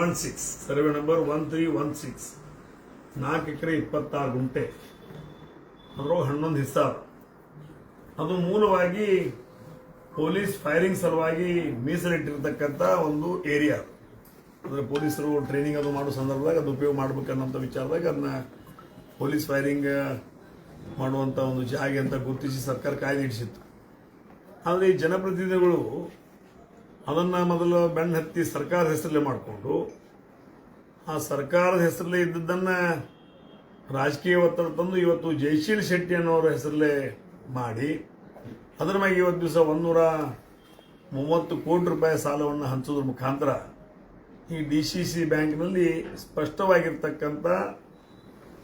One six survey number one three one six ನಾಲ್ಕು ಎಕರೆ ಇಪ್ಪತ್ತಾರು ಗುಂಟೆ. ಅದ್ರೊಳಗೆ ಹನ್ನೊಂದು ಹಿಸ್ಸ ಅದು ಮೂಲವಾಗಿ ಪೊಲೀಸ್ ಫೈರಿಂಗ್ ಸಲುವಾಗಿ ಮೀಸಲಿಟ್ಟಿರ್ತಕ್ಕಂಥ ಒಂದು ಏರಿಯಾ. ಅಂದರೆ ಪೊಲೀಸರು ಟ್ರೈನಿಂಗ್ ಅದು ಮಾಡೋ ಸಂದರ್ಭದಾಗ ಅದು ಉಪಯೋಗ ಮಾಡ್ಬೇಕನ್ನೋಂಥ ವಿಚಾರದಾಗ ಅದನ್ನ ಪೊಲೀಸ್ ಫೈರಿಂಗ್ ಮಾಡುವಂಥ ಒಂದು ಜಾಗ ಅಂತ ಗುರುತಿಸಿ ಸರ್ಕಾರ ಕಾಯ್ದೆ ಇಡಿಸಿತ್ತು ಆದರೆ ಈ ಜನಪ್ರತಿನಿಧಿಗಳು ಅದನ್ನು ಮೊದಲು ಬೆಣ್ಣೆ ಹತ್ತಿ ಸರ್ಕಾರದ ಹೆಸರಲ್ಲೇ ಮಾಡಿಕೊಂಡು, ಆ ಸರ್ಕಾರದ ಹೆಸರಲ್ಲೇ ಇದ್ದದ್ದನ್ನು ರಾಜಕೀಯ ಒತ್ತಡ ತಂದು ಇವತ್ತು ಜಯಶೀಲ್ ಶೆಟ್ಟಿ ಅನ್ನೋರ ಹೆಸರಲ್ಲೇ ಮಾಡಿ, ಅದರ ಮ್ಯಾಗೆ ಇವತ್ತು ದಿವಸ ಒಂದೂರ ಮೂವತ್ತು ಕೋಟಿ ರೂಪಾಯಿ ಸಾಲವನ್ನು ಹಂಚೋದ್ರ ಮುಖಾಂತರ ಈ ಡಿ ಸಿ ಸಿ ಬ್ಯಾಂಕ್ನಲ್ಲಿ ಸ್ಪಷ್ಟವಾಗಿರ್ತಕ್ಕಂಥ,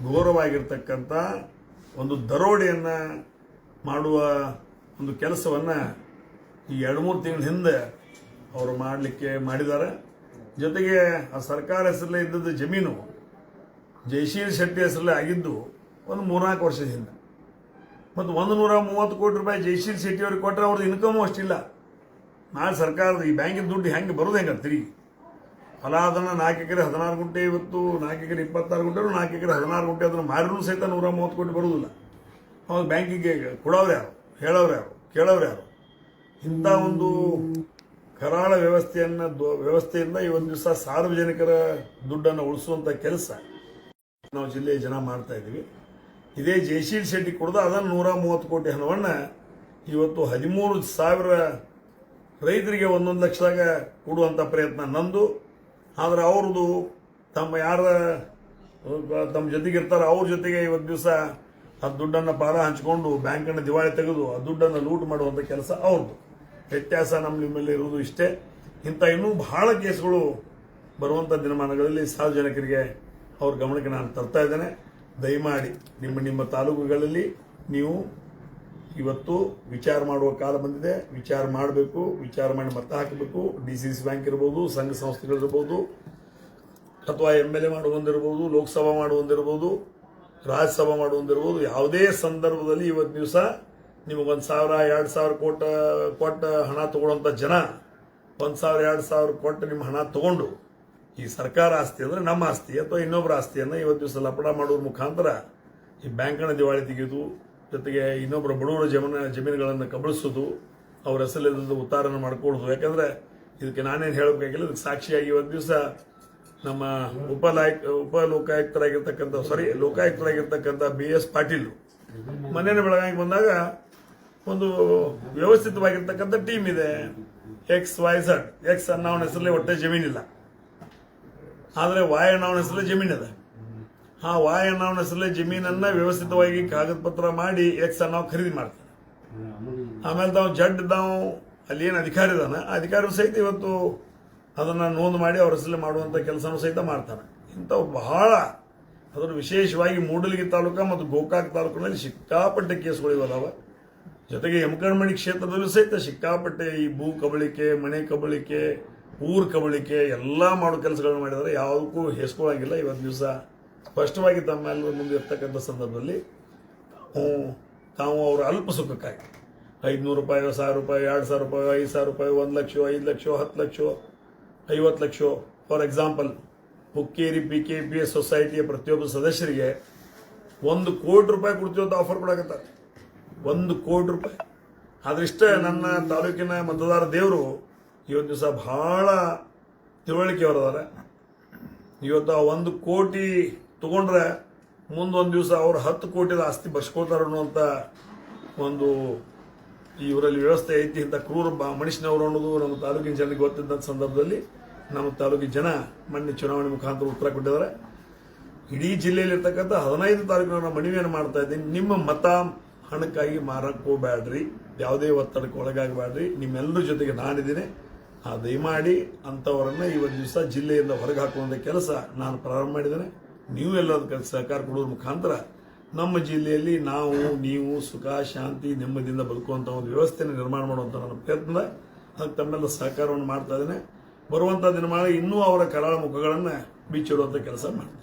ಘೋರವಾಗಿರ್ತಕ್ಕಂಥ ಒಂದು ದರೋಡೆಯನ್ನು ಮಾಡುವ ಒಂದು ಕೆಲಸವನ್ನು ಈ ಎರಡು ಮೂರು ತಿಂಗಳ ಹಿಂದೆ ಅವರು ಮಾಡಲಿಕ್ಕೆ ಮಾಡಿದ್ದಾರೆ. ಜೊತೆಗೆ ಆ ಸರ್ಕಾರ ಹೆಸರಲ್ಲೇ ಇದ್ದದ್ದು ಜಮೀನು, ಜಯಶೀಲ್ ಶೆಟ್ಟಿ ಹೆಸರಲ್ಲೇ ಆಗಿದ್ದು ಒಂದು ಮೂರ್ನಾಲ್ಕು ವರ್ಷದ ಹಿಂದೆ ಮತ್ತು ಒಂದು ನೂರ ಮೂವತ್ತು ಕೋಟಿ ರೂಪಾಯಿ ಜಯಶೀಲ್ ಶೆಟ್ಟಿ ಅವ್ರಿಗೆ ಕೊಟ್ಟರೆ ಅವ್ರದ್ದು ಇನ್ಕಮು ಅಷ್ಟಿಲ್ಲ. ನಾಳೆ ಸರ್ಕಾರದ ಈ ಬ್ಯಾಂಕಿನ ದುಡ್ಡು ಹೆಂಗೆ ಬರೋದು ಹೆಂಗೆ ತಿರುಗಿ. ಫಲ ಅದನ್ನು ನಾಲ್ಕು ಎಕರೆ ಹದಿನಾರು ಗುಂಟೆ ಇವತ್ತು, ನಾಲ್ಕು ಎಕರೆ ಇಪ್ಪತ್ತಾರು ಗುಂಟೆ, ನಾಲ್ಕು ಎಕರೆ ಹದಿನಾರು ಗುಂಟೆ ಅದನ್ನು ಮಾರಿನೂ ಸಹಿತ ನೂರ ಮೂವತ್ತು ಕೋಟಿ ಬರುವುದಿಲ್ಲ. ಅವಾಗ ಬ್ಯಾಂಕಿಗೆ ಕೊಡೋರು ಯಾರು? ಹೇಳೋರು ಯಾರು? ಕೇಳೋರು ಯಾರು? ಇಂಥ ಒಂದು ಕರಾಳ ವ್ಯವಸ್ಥೆಯನ್ನು ವ್ಯವಸ್ಥೆಯಿಂದ ಈ ಒಂದು ದಿವಸ ಸಾರ್ವಜನಿಕರ ದುಡ್ಡನ್ನು ಉಳಿಸುವಂಥ ಕೆಲಸ ನಾವು ಜಿಲ್ಲೆಯ ಜನ ಮಾಡ್ತಾ ಇದ್ದೀವಿ. ಇದೇ ಜಯಶೀಲ್ ಶೆಟ್ಟಿ ಕೊಡದ ಅದನ್ನು ನೂರ ಮೂವತ್ತು ಕೋಟಿ ಹಣವನ್ನು ಇವತ್ತು ಹದಿಮೂರು ಸಾವಿರ ರೈತರಿಗೆ ಒಂದೊಂದು ಲಕ್ಷದಾಗ ಕೊಡುವಂಥ ಪ್ರಯತ್ನ ನಂದು. ಆದರೆ ಅವ್ರದ್ದು ತಮ್ಮ ಯಾರ, ತಮ್ಮ ಜೊತೆಗೆ ಇರ್ತಾರೋ ಅವ್ರ ಜೊತೆಗೆ ಇವತ್ತು ದಿವಸ ಆ ದುಡ್ಡನ್ನು ಪಾರ ಹಂಚಿಕೊಂಡು ಬ್ಯಾಂಕನ್ನು ದಿವಾಳಿ ತೆಗೆದು ಆ ದುಡ್ಡನ್ನು ಲೂಟ್ ಮಾಡುವಂಥ ಕೆಲಸ ಅವ್ರದ್ದು. ವ್ಯತ್ಯಾಸ ನಮ್ಮ ನಿಮ್ಮಲ್ಲಿ ಇರುವುದು ಇಷ್ಟೇ. ಇಂಥ ಇನ್ನೂ ಬಹಳ ಕೇಸ್ಗಳು ಬರುವಂಥ ದಿನಮಾನಗಳಲ್ಲಿ ಸಾರ್ವಜನಿಕರಿಗೆ ಅವ್ರ ಗಮನಕ್ಕೆ ನಾನು ತರ್ತಾ ಇದ್ದೇನೆ. ದಯಮಾಡಿ ನಿಮ್ಮ ನಿಮ್ಮ ತಾಲೂಕುಗಳಲ್ಲಿ ನೀವು ಇವತ್ತು ವಿಚಾರ ಮಾಡುವ ಕಾಲ ಬಂದಿದೆ. ವಿಚಾರ ಮಾಡಬೇಕು, ವಿಚಾರ ಮಾಡಿ ಮತ ಹಾಕಬೇಕು. ಡಿ ಸಿ ಸಿ ಬ್ಯಾಂಕ್ ಇರ್ಬೋದು, ಸಂಘ ಸಂಸ್ಥೆಗಳಿರ್ಬೋದು ಅಥವಾ ಎಂ ಎಲ್ ಎ ಮಾಡುವಂದಿರ್ಬೋದು ಲೋಕಸಭಾ ಮಾಡುವಂದಿರ್ಬೋದು ರಾಜ್ಯಸಭಾ ಮಾಡುವಂದಿರ್ಬೋದು ಯಾವುದೇ ಸಂದರ್ಭದಲ್ಲಿ ಇವತ್ತು ದಿವಸ ನಿಮಗೊಂದು ಸಾವಿರ, ಎರಡು ಸಾವಿರ ಕೋಟ ಕೊಟ್ಟ ಹಣ ತಗೊಳ್ಳೋಂಥ ಜನ, ಒಂದು ಸಾವಿರ, ಎರಡು ಸಾವಿರ ಕೊಟ್ಟು ನಿಮ್ಮ ಹಣ ತೊಗೊಂಡು ಈ ಸರ್ಕಾರ ಆಸ್ತಿ ಅಂದರೆ ನಮ್ಮ ಆಸ್ತಿ ಅಥವಾ ಇನ್ನೊಬ್ಬರ ಆಸ್ತಿಯನ್ನು ಇವತ್ತು ದಿವಸ ಲಪಡ ಮಾಡೋದ್ರ ಮುಖಾಂತರ ಈ ಬ್ಯಾಂಕ್ನ ದಿವಾಳಿ ತೆಗೆಯೋದು ಜೊತೆಗೆ ಇನ್ನೊಬ್ಬರ ಬಡವರ ಜಮೀನ, ಜಮೀನುಗಳನ್ನು ಕಬಳಿಸೋದು, ಅವ್ರ ಹೆಸರಿಲ್ಲದ ಉತ್ತಾರನ ಮಾಡ್ಕೊಳ್ಳೋದು. ಯಾಕಂದ್ರೆ ಇದಕ್ಕೆ ನಾನೇನು ಹೇಳಬೇಕಾಗಿಲ್ಲ, ಇದಕ್ಕೆ ಸಾಕ್ಷಿಯಾಗಿ ಇವತ್ತು ದಿವಸ ನಮ್ಮ ಉಪ ಲಾಯಕ್ ಉಪ ಲೋಕಾಯುಕ್ತರಾಗಿರ್ತಕ್ಕಂಥ ಸಾರಿ ಲೋಕಾಯುಕ್ತರಾಗಿರ್ತಕ್ಕಂಥ ಬಿ ಎಸ್ ಪಾಟೀಲ್. ಮನೇನ ಬೆಳಗಾವಿಗೆ ಬಂದಾಗ ಒಂದು ವ್ಯವಸ್ಥಿತವಾಗಿರ್ತಕ್ಕಂಥ ಟೀಮ್ ಇದೆ. ಎಕ್ಸ್ ವೈ ಝಡ್ ಎಕ್ಸ್ ಅನ್ನೋ ಹೆಸರಲ್ಲಿ ಒಟ್ಟೆ ಜಮೀನಿಲ್ಲ ಆದರೆ ವಾಯ್ ಅನ್ನೋ ಹೆಸರಲ್ಲಿ ಇದೆ. ಆ ವಾಯ್ ಅನ್ನೋ ಹೆಸರಲ್ಲಿ ಜಮೀನನ್ನು ವ್ಯವಸ್ಥಿತವಾಗಿ ಕಾಗದ ಪತ್ರ ಮಾಡಿ ಎಕ್ಸ್ ಅನ್ನೋ ಖರೀದಿ ಮಾಡ್ತಾನೆ. ಆಮೇಲೆ ತಾವು ಜಡ್ ತಾವು ಅಲ್ಲಿ ಏನು ಅಧಿಕಾರಿ ಇದಾನೆ ಆ ಅಧಿಕಾರಿ ಸಹಿತ ಇವತ್ತು ಅದನ್ನು ನೋಂದು ಮಾಡಿ ಅವ್ರ ಹೆಸರಲ್ಲಿ ಮಾಡುವಂಥ ಕೆಲಸನೂ ಸಹಿತ ಮಾಡ್ತಾನೆ. ಇಂಥವು ಬಹಳ ಅದನ್ನು ವಿಶೇಷವಾಗಿ ಮೂಡಲಗಿ ತಾಲೂಕು ಮತ್ತು ಗೋಕಾಕ್ ತಾಲೂಕಿನಲ್ಲಿ ಸಿಕ್ಕಾಪಟ್ಟೆ ಕೇಸ್ಗಳು ಇದಾವೆ ಜೊತೆಗೆ ಯಮಕರ್ಮಣಿ ಕ್ಷೇತ್ರದಲ್ಲೂ ಸಹಿತ ಸಿಕ್ಕಾಪಟ್ಟೆ ಈ ಭೂ ಕಬಳಿಕೆ, ಮನೆ ಕಬಳಿಕೆ, ಊರು ಕಬಳಿಕೆ ಎಲ್ಲ ಮಾಡೋ ಕೆಲಸಗಳನ್ನು ಮಾಡಿದರೆ. ಯಾವುದಕ್ಕೂ ಹೆಸ್ಕೊಳ್ಳೋಂಗಿಲ್ಲ ಇವತ್ತು ದಿವಸ ಸ್ಪಷ್ಟವಾಗಿ ತಮ್ಮೆಲ್ಲರ ಮುಂದೆ ಇರ್ತಕ್ಕಂಥ ಸಂದರ್ಭದಲ್ಲಿ ತಾವು ಅವರ ಅಲ್ಪ ಸುಖಕ್ಕಾಗಿ ಐದುನೂರು ರೂಪಾಯಿ, ಸಾವಿರ ರೂಪಾಯಿ, ಎರಡು ಸಾವಿರ ರೂಪಾಯಿ, ಐದು ಸಾವಿರ ರೂಪಾಯಿ, ಒಂದು ಲಕ್ಷ, ಐದು ಲಕ್ಷ, ಹತ್ತು ಲಕ್ಷ, ಐವತ್ತು lakh, for example Hukkeri P K P S ಸೊಸೈಟಿಯ ಪ್ರತಿಯೊಬ್ಬ ಸದಸ್ಯರಿಗೆ ಒಂದು ಕೋಟಿ ರೂಪಾಯಿ ಕೊಡ್ತೀವಿ ಆಫರ್ ಕೊಡಕತ್ತಾರೆ. ಒಂದು ಕೋಟಿ ರೂಪಾಯಿ. ಆದ್ರಿಷ್ಟೇ ನನ್ನ ತಾಲೂಕಿನ ಮತದಾರ ದೇವರು ಇವತ್ತು ದಿವಸ ಬಹಳ ತಿಳುವಳಿಕೆಯವರದಾರೆ ಇವತ್ತು ಆ ಒಂದು ಕೋಟಿ ತಗೊಂಡ್ರೆ ಮುಂದೊಂದು ದಿವಸ ಅವ್ರು ಹತ್ತು ಕೋಟಿದ ಆಸ್ತಿ ಬರ್ಸ್ಕೊಳ್ತಾರೆ ಅನ್ನುವಂಥ ಒಂದು ಇವರಲ್ಲಿ ವ್ಯವಸ್ಥೆ ಐತಿ ಅಂತ ಕ್ರೂರ ಮನುಷ್ಯನವರು ಅನ್ನೋದು ನಮ್ಮ ತಾಲೂಕಿನ ಜನರಿಗೆ ಗೊತ್ತಿದ್ದಂಥ ಸಂದರ್ಭದಲ್ಲಿ ನಮ್ಮ ತಾಲೂಕಿನ ಜನ ಮಣ್ಣಿನ ಚುನಾವಣೆ ಮುಖಾಂತರ ಉತ್ತರ ಕೊಟ್ಟಿದ್ದಾರೆ. ಇಡೀ ಜಿಲ್ಲೆಯಲ್ಲಿರ್ತಕ್ಕಂಥ ಹದಿನೈದು ತಾಲೂಕಿನ ಮನವಿಯನ್ನು ಮಾಡ್ತಾ ಇದ್ದೀನಿ. ನಿಮ್ಮ ಮತ ಹಣಕ್ಕಾಗಿ ಮಾರಕ್ಕೆ ಹೋಗ್ಬೇಡ್ರಿ ಯಾವುದೇ ಒತ್ತಡಕ್ಕೆ ಒಳಗಾಗಬೇಡ್ರಿ ನಿಮ್ಮೆಲ್ಲರ ಜೊತೆಗೆ ನಾನಿದ್ದೀನಿ. ಆ ದಯಮಾಡಿ ಅಂಥವರನ್ನು ಇವತ್ತು ದಿವಸ ಜಿಲ್ಲೆಯಿಂದ ಹೊರಗೆ ಹಾಕುವಂಥ ಕೆಲಸ ನಾನು ಪ್ರಾರಂಭ ಮಾಡಿದ್ದೇನೆ. ನೀವು ಎಲ್ಲದಕ್ಕೆ ಸಹಕಾರ ಕೊಡೋದ್ರ ಮುಖಾಂತರ ನಮ್ಮ ಜಿಲ್ಲೆಯಲ್ಲಿ ನಾವು ನೀವು ಸುಖ ಶಾಂತಿ ನೆಮ್ಮದಿಯಿಂದ ಬದುಕುವಂಥ ಒಂದು ವ್ಯವಸ್ಥೆಯನ್ನು ನಿರ್ಮಾಣ ಮಾಡುವಂಥ ನನ್ನ ಪ್ರಯತ್ನ ಅದಕ್ಕೆ ತಮ್ಮೆಲ್ಲ ಸಹಕಾರವನ್ನು ಮಾಡ್ತಾ ಇದ್ದೇನೆ. ಬರುವಂಥ ದಿನಮಾನ ಇನ್ನೂ ಅವರ ಕರಾಳ ಮುಖಗಳನ್ನು ಬಿಚ್ಚಿಡುವಂಥ ಕೆಲಸ ಮಾಡ್ತೀನಿ.